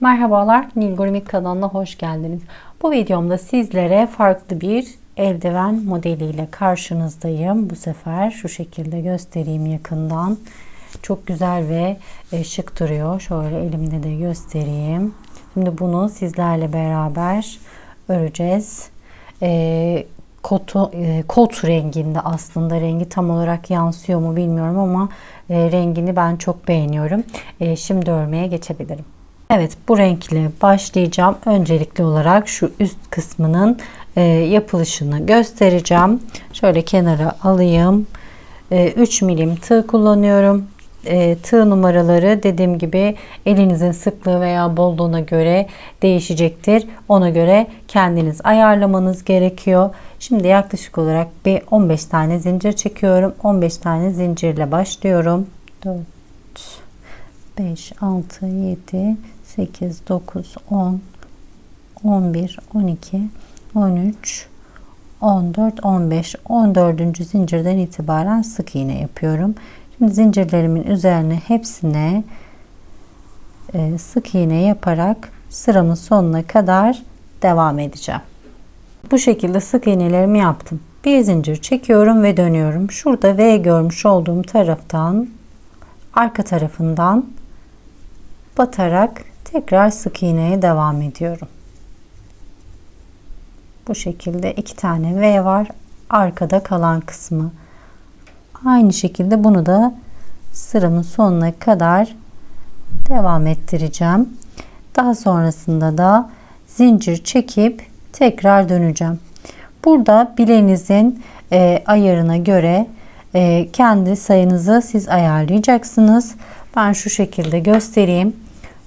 Merhabalar, Nilgoremik kanalına hoş geldiniz. Bu videomda sizlere farklı bir eldiven modeliyle karşınızdayım. Bu sefer şu şekilde göstereyim yakından. Çok güzel ve e, şık duruyor. Şöyle elimde de göstereyim. Şimdi bunu sizlerle beraber öreceğiz. E, kotu, e, kot renginde aslında rengi tam olarak yansıyor mu bilmiyorum ama e, rengini ben çok beğeniyorum. E, şimdi örmeye geçebilirim. Evet bu renkle başlayacağım. Öncelikli olarak şu üst kısmının e, yapılışını göstereceğim. Şöyle kenara alayım. E, 3 milim tığ kullanıyorum. E, tığ numaraları dediğim gibi elinizin sıklığı veya bolluğuna göre değişecektir. Ona göre kendiniz ayarlamanız gerekiyor. Şimdi yaklaşık olarak bir 15 tane zincir çekiyorum. 15 tane zincirle başlıyorum. 4 5 6 7 8 9 10 11 12 13 14 15 14. zincirden itibaren sık iğne yapıyorum. Şimdi zincirlerimin üzerine hepsine e, sık iğne yaparak sıramın sonuna kadar devam edeceğim. Bu şekilde sık iğnelerimi yaptım. Bir zincir çekiyorum ve dönüyorum. Şurada V görmüş olduğum taraftan arka tarafından batarak tekrar sık iğneye devam ediyorum. Bu şekilde iki tane V var. Arkada kalan kısmı. Aynı şekilde bunu da sıramın sonuna kadar devam ettireceğim. Daha sonrasında da zincir çekip tekrar döneceğim. Burada bileğinizin e, ayarına göre e, kendi sayınızı siz ayarlayacaksınız. Ben şu şekilde göstereyim.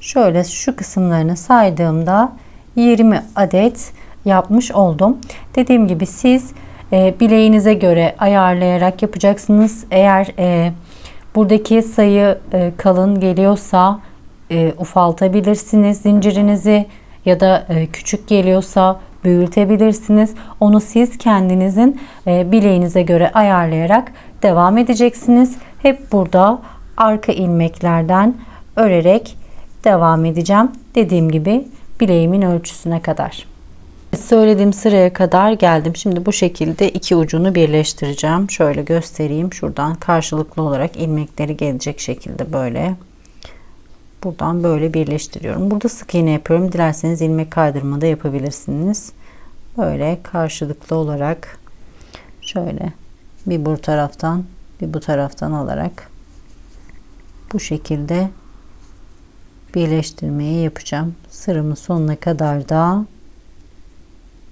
Şöyle şu kısımlarını saydığımda 20 adet yapmış oldum. Dediğim gibi siz e, bileğinize göre ayarlayarak yapacaksınız. Eğer e, buradaki sayı e, kalın geliyorsa e, ufaltabilirsiniz zincirinizi ya da e, küçük geliyorsa büyütebilirsiniz. Onu siz kendinizin e, bileğinize göre ayarlayarak devam edeceksiniz. Hep burada arka ilmeklerden örerek devam edeceğim. Dediğim gibi bileğimin ölçüsüne kadar. Söylediğim sıraya kadar geldim. Şimdi bu şekilde iki ucunu birleştireceğim. Şöyle göstereyim. Şuradan karşılıklı olarak ilmekleri gelecek şekilde böyle. Buradan böyle birleştiriyorum. Burada sık iğne yapıyorum. Dilerseniz ilmek kaydırma da yapabilirsiniz. Böyle karşılıklı olarak şöyle bir bu taraftan bir bu taraftan alarak bu şekilde birleştirmeyi yapacağım. Sıramın sonuna kadar da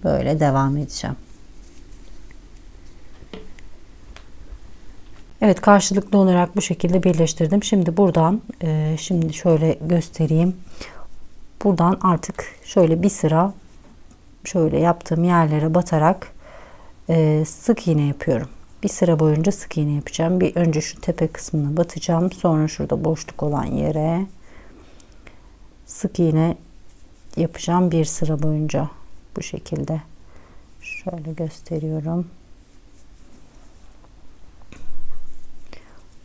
böyle devam edeceğim. Evet karşılıklı olarak bu şekilde birleştirdim. Şimdi buradan e, şimdi şöyle göstereyim. Buradan artık şöyle bir sıra şöyle yaptığım yerlere batarak e, sık iğne yapıyorum. Bir sıra boyunca sık iğne yapacağım. Bir önce şu tepe kısmına batacağım. Sonra şurada boşluk olan yere sık iğne yapacağım bir sıra boyunca bu şekilde. Şöyle gösteriyorum.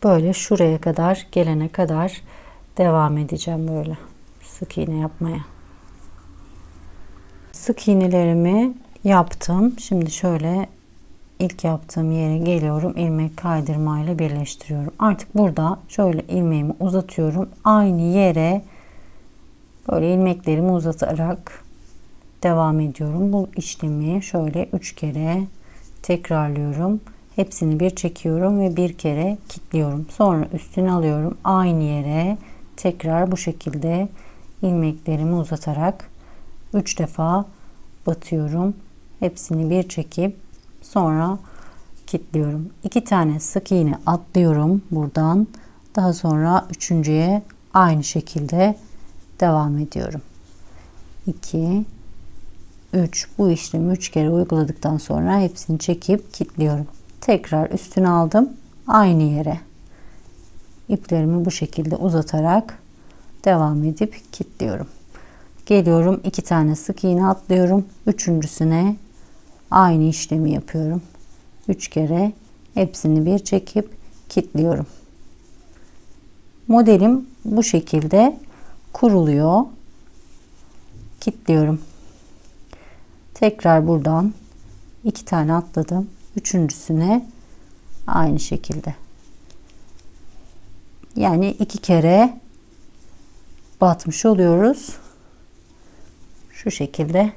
Böyle şuraya kadar gelene kadar devam edeceğim böyle sık iğne yapmaya. Sık iğnelerimi yaptım. Şimdi şöyle ilk yaptığım yere geliyorum. İlmek kaydırmayla birleştiriyorum. Artık burada şöyle ilmeğimi uzatıyorum. Aynı yere Böyle ilmeklerimi uzatarak devam ediyorum. Bu işlemi şöyle 3 kere tekrarlıyorum. Hepsini bir çekiyorum ve bir kere kilitliyorum. Sonra üstüne alıyorum. Aynı yere tekrar bu şekilde ilmeklerimi uzatarak 3 defa batıyorum. Hepsini bir çekip sonra kilitliyorum. 2 tane sık iğne atlıyorum buradan. Daha sonra üçüncüye aynı şekilde devam ediyorum. 2 3 bu işlemi 3 kere uyguladıktan sonra hepsini çekip kilitliyorum. Tekrar üstüne aldım. Aynı yere iplerimi bu şekilde uzatarak devam edip kilitliyorum. Geliyorum iki tane sık iğne atlıyorum. Üçüncüsüne aynı işlemi yapıyorum. Üç kere hepsini bir çekip kilitliyorum. Modelim bu şekilde kuruluyor. kilitliyorum. Tekrar buradan iki tane atladım. Üçüncüsüne aynı şekilde. Yani iki kere batmış oluyoruz. Şu şekilde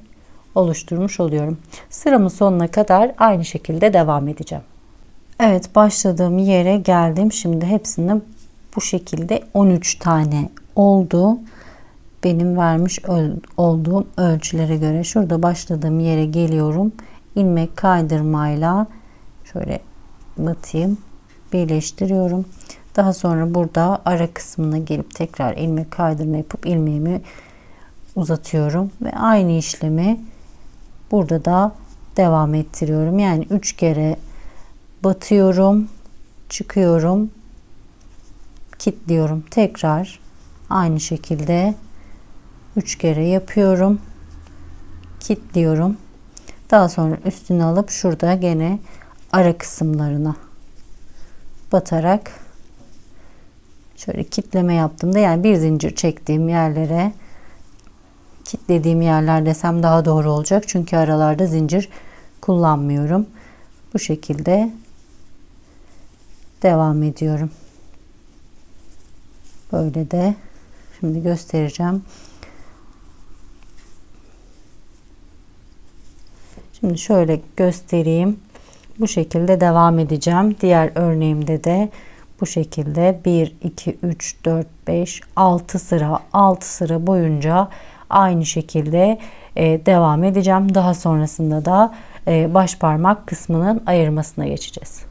oluşturmuş oluyorum. Sıramın sonuna kadar aynı şekilde devam edeceğim. Evet başladığım yere geldim. Şimdi hepsini bu şekilde 13 tane oldu. Benim vermiş olduğum ölçülere göre şurada başladığım yere geliyorum. ilmek kaydırmayla şöyle batayım. Birleştiriyorum. Daha sonra burada ara kısmına gelip tekrar ilmek kaydırma yapıp ilmeğimi uzatıyorum ve aynı işlemi burada da devam ettiriyorum. Yani 3 kere batıyorum, çıkıyorum, kilitliyorum. Tekrar aynı şekilde 3 kere yapıyorum. Kilitliyorum. Daha sonra üstüne alıp şurada gene ara kısımlarına batarak şöyle kitleme yaptığımda yani bir zincir çektiğim yerlere kitlediğim yerler desem daha doğru olacak. Çünkü aralarda zincir kullanmıyorum. Bu şekilde devam ediyorum. Böyle de şimdi göstereceğim. Şimdi şöyle göstereyim. Bu şekilde devam edeceğim. Diğer örneğimde de bu şekilde 1 2 3 4 5 6 sıra 6 sıra boyunca aynı şekilde e, devam edeceğim. Daha sonrasında da e, baş parmak kısmının ayırmasına geçeceğiz.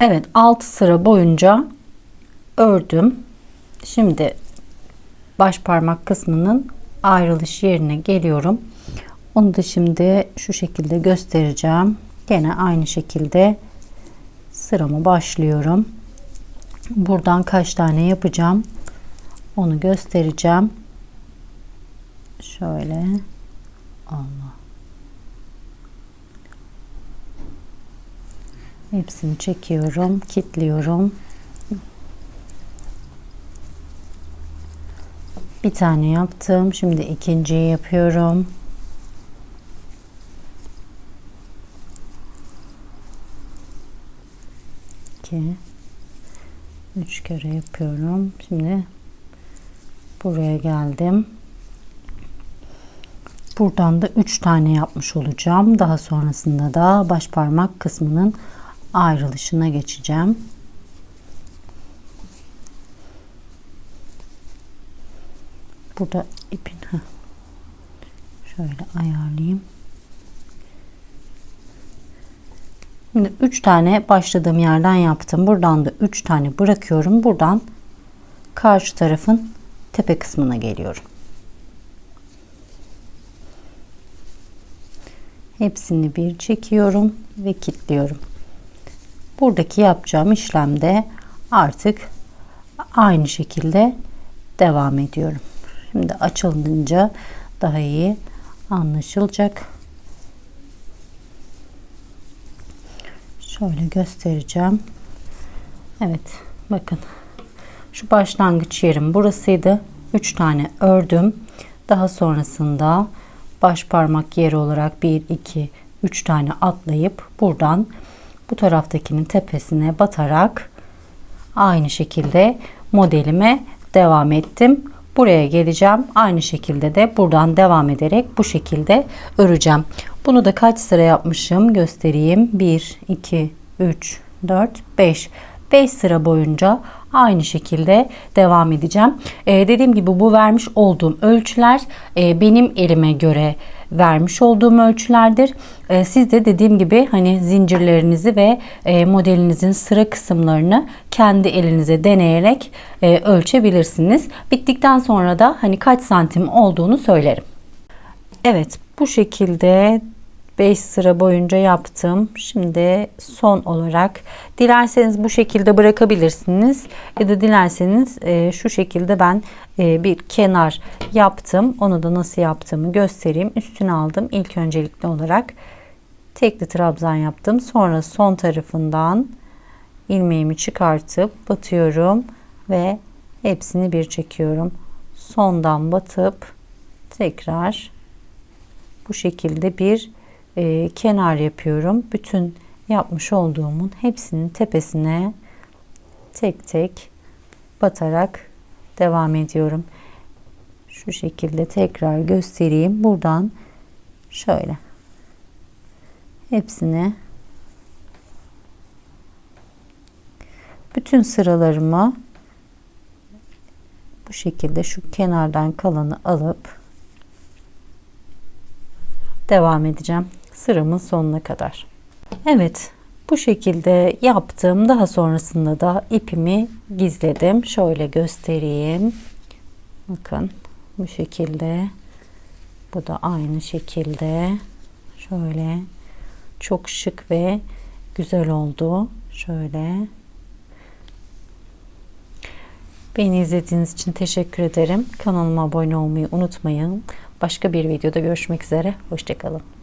Evet 6 sıra boyunca ördüm. Şimdi baş parmak kısmının ayrılış yerine geliyorum. Onu da şimdi şu şekilde göstereceğim. Gene aynı şekilde sıramı başlıyorum. Buradan kaç tane yapacağım onu göstereceğim. Şöyle Allah. Hepsini çekiyorum, kilitliyorum. Bir tane yaptım. Şimdi ikinciyi yapıyorum. 2 3 kere yapıyorum. Şimdi buraya geldim. Buradan da 3 tane yapmış olacağım. Daha sonrasında da baş parmak kısmının ayrılışına geçeceğim. Burada ipin şöyle ayarlayayım. Şimdi 3 tane başladığım yerden yaptım. Buradan da 3 tane bırakıyorum. Buradan karşı tarafın tepe kısmına geliyorum. Hepsini bir çekiyorum ve kilitliyorum. Buradaki yapacağım işlemde artık aynı şekilde devam ediyorum. Şimdi açılınca daha iyi anlaşılacak. Şöyle göstereceğim. Evet bakın şu başlangıç yerim burasıydı. 3 tane ördüm. Daha sonrasında baş parmak yeri olarak 1 2 3 tane atlayıp buradan bu taraftakinin tepesine batarak aynı şekilde modelime devam ettim. Buraya geleceğim. Aynı şekilde de buradan devam ederek bu şekilde öreceğim. Bunu da kaç sıra yapmışım göstereyim. 1, 2, 3, 4, 5. 5 sıra boyunca aynı şekilde devam edeceğim. Ee, dediğim gibi bu vermiş olduğum ölçüler e, benim elime göre vermiş olduğum ölçülerdir. E, siz de dediğim gibi hani zincirlerinizi ve e, modelinizin sıra kısımlarını kendi elinize deneyerek e, ölçebilirsiniz. Bittikten sonra da hani kaç santim olduğunu söylerim. Evet bu şekilde 5 sıra boyunca yaptım. Şimdi son olarak dilerseniz bu şekilde bırakabilirsiniz ya da dilerseniz e, şu şekilde ben e, bir kenar yaptım. Onu da nasıl yaptığımı göstereyim. Üstüne aldım. İlk öncelikli olarak tekli trabzan yaptım. Sonra son tarafından ilmeğimi çıkartıp batıyorum ve hepsini bir çekiyorum. Sondan batıp tekrar bu şekilde bir e, kenar yapıyorum. Bütün yapmış olduğumun hepsinin tepesine tek tek batarak devam ediyorum. Şu şekilde tekrar göstereyim. Buradan şöyle hepsini bütün sıralarımı bu şekilde şu kenardan kalanı alıp devam edeceğim sıramın sonuna kadar. Evet bu şekilde yaptım. Daha sonrasında da ipimi gizledim. Şöyle göstereyim. Bakın bu şekilde. Bu da aynı şekilde. Şöyle çok şık ve güzel oldu. Şöyle. Beni izlediğiniz için teşekkür ederim. Kanalıma abone olmayı unutmayın. Başka bir videoda görüşmek üzere. Hoşçakalın.